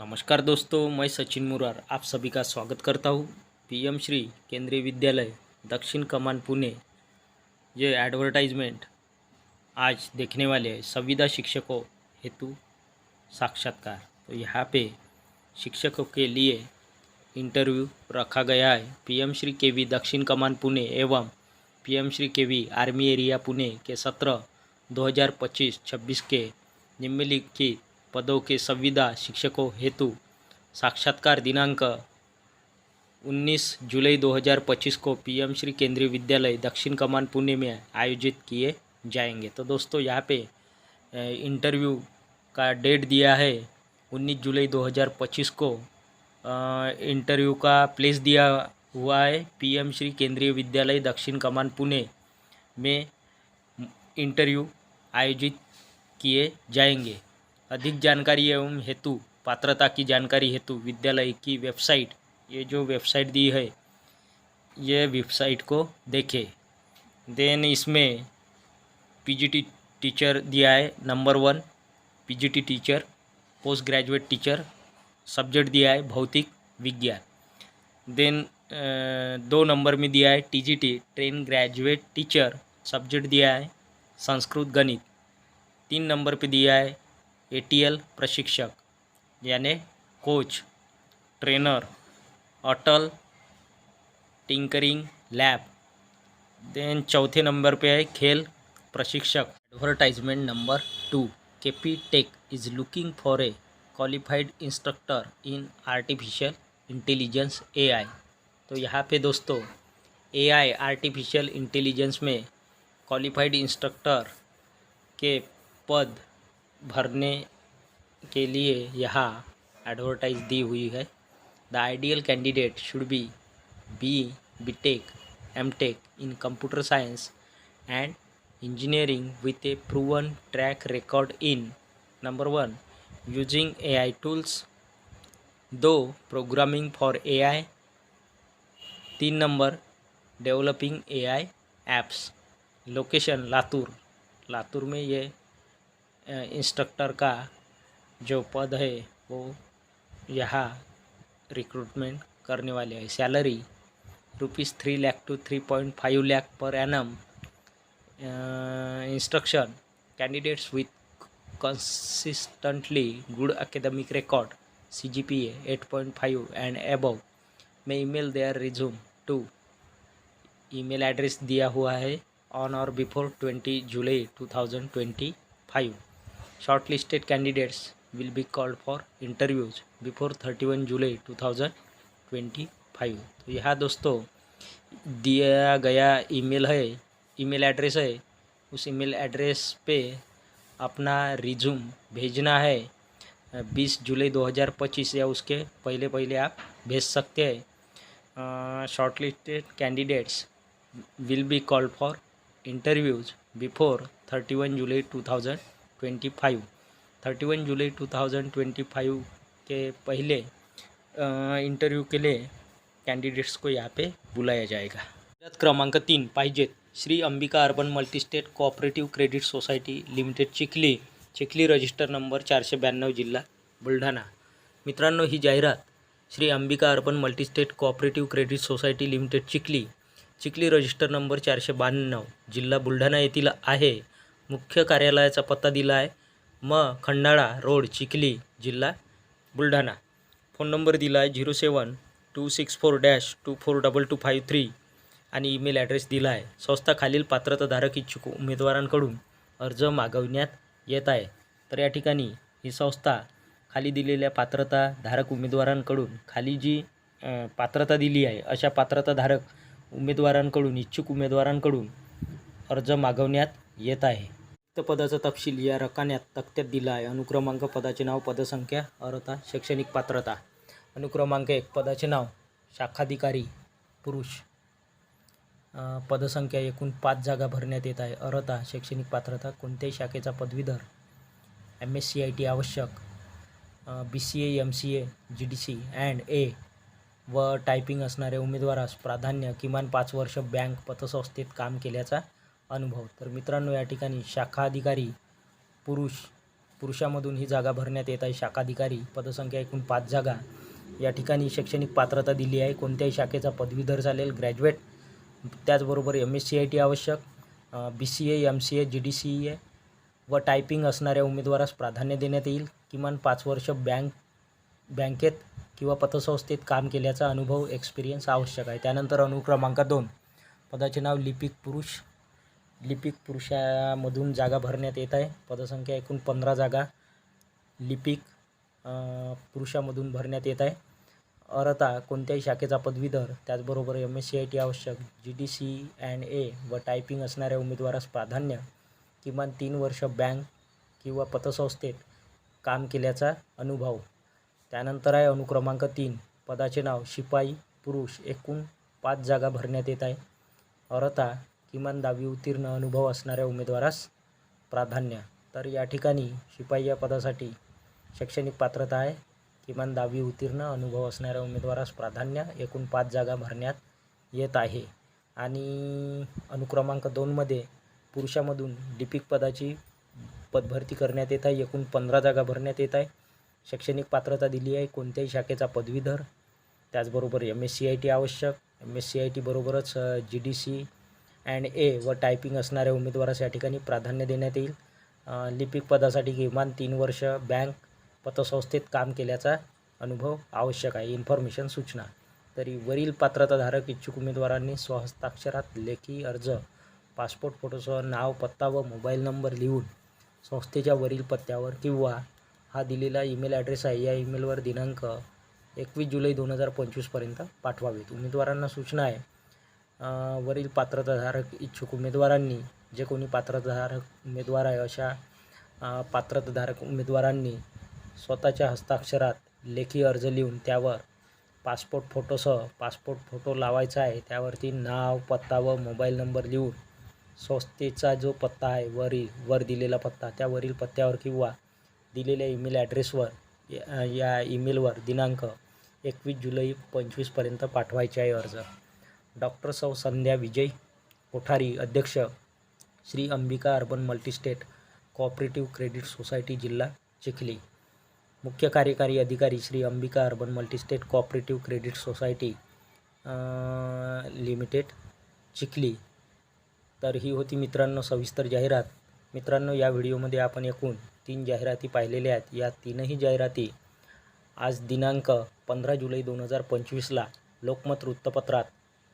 नमस्कार दोस्तों, मैं सचिन मुरार आप सभी का स्वागत करता हूँ। पीएम श्री केंद्रीय विद्यालय, दक्षिण कमान, पुणे। ये एडवर्टाइजमेंट आज देखने वाले संविदा शिक्षकों हेतु साक्षात्कार। तो यहाँ पे शिक्षकों के लिए इंटरव्यू रखा गया है। पीएम श्री के वी, दक्षिण कमान, पुणे एवं PM Shri K V, army area, Pune के सत्र 2025-26 के निम्नलिखित पदों के संविदा शिक्षकों हेतु साक्षात्कार दिनांक 19 जुलाई 2025 को पीएम श्री केंद्रीय विद्यालय दक्षिण कमान पुणे में आयोजित किए जाएँगे। तो दोस्तों, यहाँ पे इंटरव्यू का डेट दिया है 19 जुलाई 2025 को इंटरव्यू का प्लेस दिया हुआ है पीएम श्री केंद्रीय विद्यालय दक्षिण कमान पुणे में इंटरव्यू आयोजित किए जाएँगे। अधिक जानकारी एवं हेतु, पात्रता की जानकारी हेतु विद्यालय की वेबसाइट, ये जो वेबसाइट दी है, ये वेबसाइट को देखें। देन इसमें पीजीटी टीचर दिया है, number one, PGT teacher, post graduate teacher, subject दिया है, भौतिक विज्ञान। देन दो नंबर में दिया है, TGT, train graduate teacher, subject दिया है, संस्कृत गणित। तीन नंबर पे दिया है एटीएल प्रशिक्षक यानी coach trainer Atal tinkering lab then चौथे नंबर पे है खेल प्रशिक्षक. Advertisement number two KP tech is looking for a qualified instructor in artificial intelligence AI तो यहाँ पे दोस्तों एआई आर्टिफिशियल इंटेलिजेंस में क्वालिफाइड इंस्ट्रक्टर के पद भरने के लिए यहाँ एडवर्टाइज दी हुई है। The ideal candidate should be B B tech M tech in computer science and engineering with a proven track record in number one using A I tools though programming for A I तीन number developing A I apps location Latur. Latur में ये instructor का जो पद है, वो यहाँ recruitment करने वाले हैं। Salary rupees three lakh to three point five lakh per annum instruction candidates with consistently good academic record cgpa 8.5 and above में email their resume to email address दिया हुआ है ऑन और before 20 July 2025 shortlisted candidates will be called for interviews before 31 जुलाई 2025 तो यहाँ दोस्तों, दिया गया email है ईमेल एड्रेस है। उस ईमेल एड्रेस पे अपना रिज्यूम भेजना है। बीस जुलाई 2025 या उसके पहले पहले आप भेज सकते हैं। Shortlisted candidates will be called for interviews before 31 July 2025 31 जुलाई 2025 के पहले इंटरव्यू के लिए कैंडिडेट्स को यहाँ पे बुलाया जाएगा. क्रमांक तीन पाहिजेत Shri Ambika urban multistate cooperative credit society limited Chikhli. Chikhli register number चारशे ब्याण्णव जिल्हा बुलढाणा. मित्रांनो ही जाहिरात Shri Ambika urban multistate cooperative credit society limited Chikhli. Chikhli register number चारशे ब्याण्णव जिल्हा बुलढाणा येथील आहे. मुख्य कार्यालयाचा पत्ता दिला आहे म. खंडाळा रोड चिखली जिल्हा बुलढाणा. फोन नंबर दिला आहे zero seven two six four dash two four double two five three आणि ईमेल ॲड्रेस दिला आहे संस्था खालील पात्रताधारक इच्छुक उमेदवारांकडून अर्ज मागविण्यात येत आहे. तर या ठिकाणी ही संस्था खाली दिलेल्या पात्रताधारक उमेदवारांकडून खाली जी पात्रता दिली आहे अशा पात्रताधारक उमेदवारांकडून इच्छुक उमेदवारांकडून अर्ज मागवण्यात येत आहे. रिक्त पदाचा तपशील या रकान्यात तक्त्यात दिला आहे. अनुक्रमांक पदाचे नाव पदसंख्या अर्हता शैक्षणिक पात्रता. अनुक्रमांक एक पदाचे नाव शाखाधिकारी पुरुष. पदसंख्या एकूण पाच जागा भरण्यात येत आहे. अर्हता शैक्षणिक पात्रता कोणत्याही शाखेचा पदवीधर M S C I T आवश्यक B C A M C A G D C and A व टायपिंग असणाऱ्या उमेदवारास प्राधान्य किमान पाच वर्ष बँक पतसंस्थेत काम केल्याचा अनुभव. तर मित्रांनो या ठिकाणी शाखा अधिकारी पुरुष पुरुषामधून ही जागा भरण्यात येत आहे. शाखाधिकारी पदसंख्या एकूण पाच जागा. या ठिकाणी शैक्षणिक पात्रता दिली आहे. कोणत्याही शाखेचा पदवीधर चालेल ग्रॅज्युएट. त्याचबरोबर M S C I T आवश्यक B C A M C A G D C A व टायपिंग असणाऱ्या उमेदवारास प्राधान्य देण्यात येईल. किमान पाच वर्ष बँक बँकेत किंवा पतसंस्थेत काम केल्याचा अनुभव एक्सपिरियन्स आवश्यक आहे. त्यानंतर अनुक्रमांक दोन. पदाचे नाव लिपिक पुरुष लिपिक पुरुषामधून जागा भरण्यात येत आहे. पदसंख्या एकूण पंधरा जागा लिपिक पुरुषामधून भरण्यात येत आहे. अर्हता कोणत्याही शाखेचा पदवीधर त्याचबरोबर M S C I T आवश्यक G D C and A व टायपिंग असणाऱ्या उमेदवारास प्राधान्य किमान तीन वर्ष बँक किंवा पतसंस्थेत काम केल्याचा अनुभव. त्यानंतर आहे अनुक्रमांक तीन पदाचे नाव शिपाई पुरुष एकूण पाच जागा भरण्यात येत आहे. अर्हता किमान दहावी उत्तीर्ण अनुभव असणाऱ्या उमेदवारास प्राधान्य. तर या ठिकाणी शिपाई या पदासाठी शैक्षणिक पात्रता आहे. किमान दहावी उत्तीर्ण अनुभव असणाऱ्या उमेदवारास प्राधान्य एकूण पाच जागा भरण्यात येत आहे. आणि अनुक्रमांक दोनमध्ये पुरुषामधून लिपिक पदाची पदभरती करण्यात येत आहे. एकूण पंधरा जागा भरण्यात येत आहे. शैक्षणिक पात्रता दिली आहे. कोणत्याही शाखेचा पदवीधर. त्याचबरोबर M S C I T आवश्यक. M S C I टीबरोबरच G D C and A व टायपिंग असणाऱ्या उमेदवारास या ठिकाणी प्राधान्य देण्यात येईल. लिपिक पदासाठी किमान तीन वर्ष बँक पतसंस्थेत काम केल्याचा अनुभव आवश्यक आहे. इन्फॉर्मेशन सूचना. तरी वरील पात्रताधारक इच्छुक उमेदवारांनी स्वहस्ताक्षरात लेखी अर्ज पासपोर्ट फोटोसह नाव पत्ता व मोबाईल नंबर लिहून संस्थेच्या वरील पत्त्यावर किंवा हा दिलेला ईमेल ॲड्रेस आहे या ईमेलवर दिनांक एकवीस जुलै दोन हजार पंचवीसपर्यंत पाठवावेत. उमेदवारांना सूचना आहे वरील पात्रताधारक इच्छुक उमेदवारांनी जे कोणी पात्रताधारक उमेदवार आहे अशा पात्रताधारक उमेदवारांनी स्वतःच्या हस्ताक्षरात लेखी अर्ज लिहून त्यावर पासपोर्ट फोटोसह पासपोर्ट फोटो लावायचा आहे. त्यावरती नाव पत्ता व मोबाईल नंबर लिहून संस्थेचा जो पत्ता आहे वरील वर दिलेला पत्ता त्यावरील पत्त्यावर किंवा दिलेल्या ईमेल ॲड्रेसवर या या ईमेलवर दिनांक एकवीस जुलै पंचवीसपर्यंत पाठवायचे आहे अर्ज. डॉक्टर सौ संध्या विजय कोठारी अध्यक्ष Shri Ambika urban multistate cooperative credit society जिल्हा चिखली. मुख्य कार्यकारी अधिकारी Shri Ambika urban multistate cooperative credit society limited Chikhli. तर ही होती मित्रांनो सविस्तर जाहिरात. मित्रांनो या व्हिडिओमध्ये आपण एकूण तीन जाहिराती पाहिलेल्या आहेत. या तीनही जाहिराती आज दिनांक पंधरा जुलै दोन हजार पंचवीसला लोकमत वृत्तपत्रात